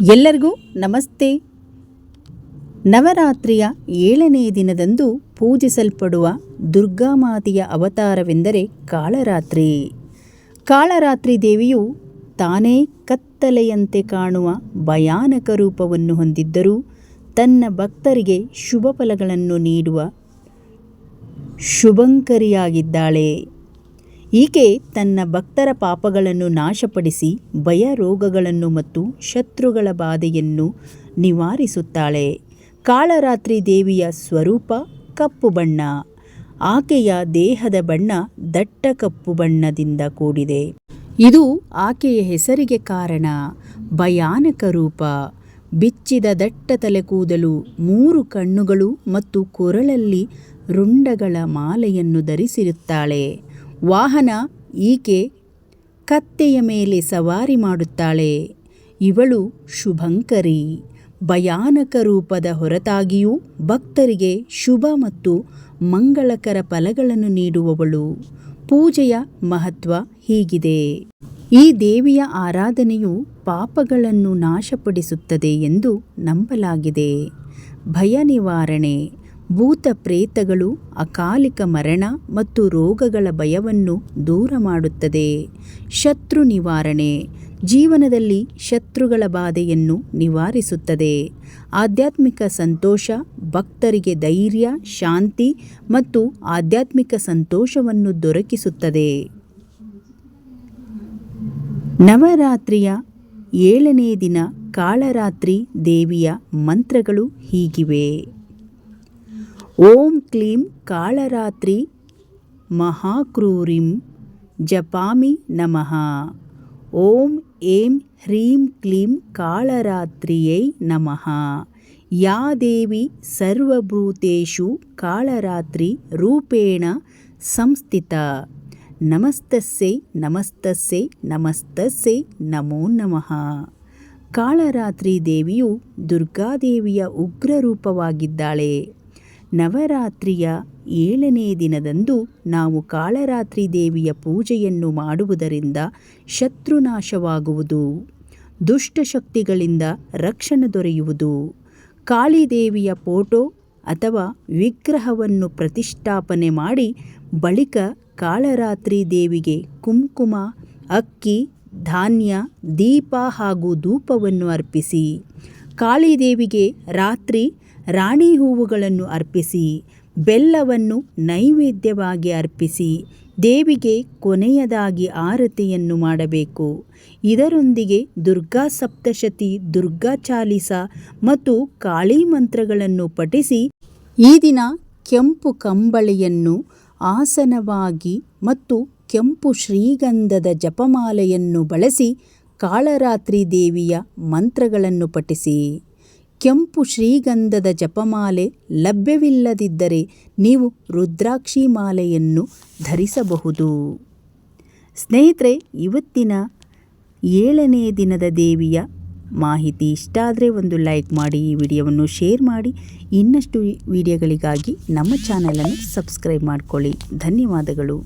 ಎಲ್ಲರಿಗೂ ನಮಸ್ತೆ. ನವರಾತ್ರಿಯ ಏಳನೇ ದಿನದಂದು ಪೂಜಿಸಲ್ಪಡುವ ದುರ್ಗಾಮಾತೆಯ ಅವತಾರವೆಂದರೆ ಕಾಳರಾತ್ರಿ. ಕಾಳರಾತ್ರಿ ದೇವಿಯು ತಾನೇ ಕತ್ತಲೆಯಂತೆ ಕಾಣುವ ಭಯಾನಕ ರೂಪವನ್ನು ಹೊಂದಿದ್ದರೂ ತನ್ನ ಭಕ್ತರಿಗೆ ಶುಭ ಫಲಗಳನ್ನು ನೀಡುವ ಶುಭಂಕರಿಯಾಗಿದ್ದಾಳೆ. ಈಕೆ ತನ್ನ ಭಕ್ತರ ಪಾಪಗಳನ್ನು ನಾಶಪಡಿಸಿ ಭಯ ರೋಗಗಳನ್ನು ಮತ್ತು ಶತ್ರುಗಳ ಬಾಧೆಯನ್ನು ನಿವಾರಿಸುತ್ತಾಳೆ. ಕಾಳರಾತ್ರಿ ದೇವಿಯ ಸ್ವರೂಪ ಕಪ್ಪು ಬಣ್ಣ. ಆಕೆಯ ದೇಹದ ಬಣ್ಣ ದಟ್ಟ ಕಪ್ಪು ಬಣ್ಣದಿಂದ ಕೂಡಿದೆ. ಇದು ಆಕೆಯ ಹೆಸರಿಗೆ ಕಾರಣ. ಭಯಾನಕ ರೂಪ. ಬಿಚ್ಚಿದ ದಟ್ಟ ತಲೆ ಕೂದಲು, ಮೂರು ಕಣ್ಣುಗಳು ಮತ್ತು ಕೊರಳಲ್ಲಿ ರುಂಡಗಳ ಮಾಲೆಯನ್ನು ಧರಿಸಿರುತ್ತಾಳೆ. ವಾಹನ ಈಕೆ ಕತ್ತೆಯ ಮೇಲೆ ಸವಾರಿ ಮಾಡುತ್ತಾಳೆ. ಇವಳು ಶುಭಂಕರಿ. ಭಯಾನಕ ರೂಪದ ಹೊರತಾಗಿಯೂ ಭಕ್ತರಿಗೆ ಶುಭ ಮತ್ತು ಮಂಗಳಕರ ಫಲಗಳನ್ನು ನೀಡುವವಳು. ಪೂಜೆಯ ಮಹತ್ವ ಹೀಗಿದೆ. ಈ ದೇವಿಯ ಆರಾಧನೆಯು ಪಾಪಗಳನ್ನು ನಾಶಪಡಿಸುತ್ತದೆ ಎಂದು ನಂಬಲಾಗಿದೆ. ಭಯ ನಿವಾರಣೆ ಭೂತ ಪ್ರೇತಗಳು ಅಕಾಲಿಕ ಮರಣ ಮತ್ತು ರೋಗಗಳ ಭಯವನ್ನು ದೂರ ಮಾಡುತ್ತದೆ. ಶತ್ರು ನಿವಾರಣೆ. ಜೀವನದಲ್ಲಿ ಶತ್ರುಗಳ ಬಾಧೆಯನ್ನು ನಿವಾರಿಸುತ್ತದೆ. ಆಧ್ಯಾತ್ಮಿಕ ಸಂತೋಷ, ಭಕ್ತರಿಗೆ ಧೈರ್ಯ, ಶಾಂತಿ ಮತ್ತು ಆಧ್ಯಾತ್ಮಿಕ ಸಂತೋಷವನ್ನು ದೊರಕಿಸುತ್ತದೆ. ನವರಾತ್ರಿಯ ಏಳನೇ ದಿನ ಕಾಳರಾತ್ರಿ ದೇವಿಯ ಮಂತ್ರಗಳು ಹೀಗಿವೆ. ಓಂ ಕ್ಲೀಂ ಕಾಳರಾತ್ರಿ ಮಹಾಕ್ರೂರಿಂ ಜಪಾಮಿ ನಮಃ ಓಂ ಏಂ ಹ್ರೀಂ ಕ್ಲೀಂ ಕಾಳರಾತ್ರಿಯೈ ನಮಃ ಯಾ ದೇವಿ ಸರ್ವಭೂತೇಷು ಕಾಳರಾತ್ರಿ ರೂಪೇಣ ಸಂಸ್ಥಿತ ನಮಸ್ತಸ್ಸೈ ನಮಸ್ತಸ್ಸೈ ನಮಸ್ತಸ್ಸೈ ನಮೋ ನಮಃ ಕಾಳರಾತ್ರಿ ದೇವಿಯು ದುರ್ಗಾದೇವಿಯ ಉಗ್ರ ರೂಪವಾಗಿದ್ದಾಳೆ ನವರಾತ್ರಿಯ ಏಳನೇ ದಿನದಂದು ನಾವು ಕಾಳರಾತ್ರಿ ದೇವಿಯ ಪೂಜೆಯನ್ನು ಮಾಡುವುದರಿಂದ ಶತ್ರುನಾಶವಾಗುವುದು. ದುಷ್ಟಶಕ್ತಿಗಳಿಂದ ರಕ್ಷಣೆ ದೊರೆಯುವುದು. ಕಾಳಿದೇವಿಯ ಫೋಟೋ ಅಥವಾ ವಿಗ್ರಹವನ್ನು ಪ್ರತಿಷ್ಠಾಪನೆ ಮಾಡಿ ಬಳಿಕ ಕಾಳರಾತ್ರಿ ದೇವಿಗೆ ಕುಂಕುಮ, ಅಕ್ಕಿ, ಧಾನ್ಯ, ದೀಪ ಹಾಗೂ ಧೂಪವನ್ನು ಅರ್ಪಿಸಿ. ಕಾಳಿದೇವಿಗೆ ರಾತ್ರಿ ರಾಣಿ ಹೂವುಗಳನ್ನು ಅರ್ಪಿಸಿ, ಬೆಲ್ಲವನ್ನು ನೈವೇದ್ಯವಾಗಿ ಅರ್ಪಿಸಿ, ದೇವಿಗೆ ಕೊನೆಯದಾಗಿ ಆರತಿಯನ್ನು ಮಾಡಬೇಕು. ಇದರೊಂದಿಗೆ ದುರ್ಗಾ ಸಪ್ತಶತಿ, ದುರ್ಗಾ ಚಾಲಿಸ ಮತ್ತು ಕಾಳಿ ಮಂತ್ರಗಳನ್ನು ಪಠಿಸಿ, ಈ ದಿನ ಕೆಂಪು ಕಂಬಳಿಯನ್ನು ಆಸನವಾಗಿ ಮತ್ತು ಕೆಂಪು ಶ್ರೀಗಂಧದ ಜಪಮಾಲೆಯನ್ನು ಬಳಸಿ ಕಾಳರಾತ್ರಿ ದೇವಿಯ ಮಂತ್ರಗಳನ್ನು ಪಠಿಸಿ. ಕೆಂಪು ಶ್ರೀಗಂಧದ ಜಪಮಾಲೆ ಲಭ್ಯವಿಲ್ಲದಿದ್ದರೆ ನೀವು ರುದ್ರಾಕ್ಷಿ ಮಾಲೆಯನ್ನು ಧರಿಸಬಹುದು. ಸ್ನೇಹಿತರೆ, ಇವತ್ತಿನ ಏಳನೇ ದಿನದ ದೇವಿಯ ಮಾಹಿತಿ ಇಷ್ಟ ಆದರೆ ಒಂದು ಲೈಕ್ ಮಾಡಿ, ಈ ವಿಡಿಯೋವನ್ನು ಶೇರ್ ಮಾಡಿ. ಇನ್ನಷ್ಟು ವಿಡಿಯೋಗಳಿಗಾಗಿ ನಮ್ಮ ಚಾನಲನ್ನು ಸಬ್ಸ್ಕ್ರೈಬ್ ಮಾಡಿಕೊಳ್ಳಿ. ಧನ್ಯವಾದಗಳು.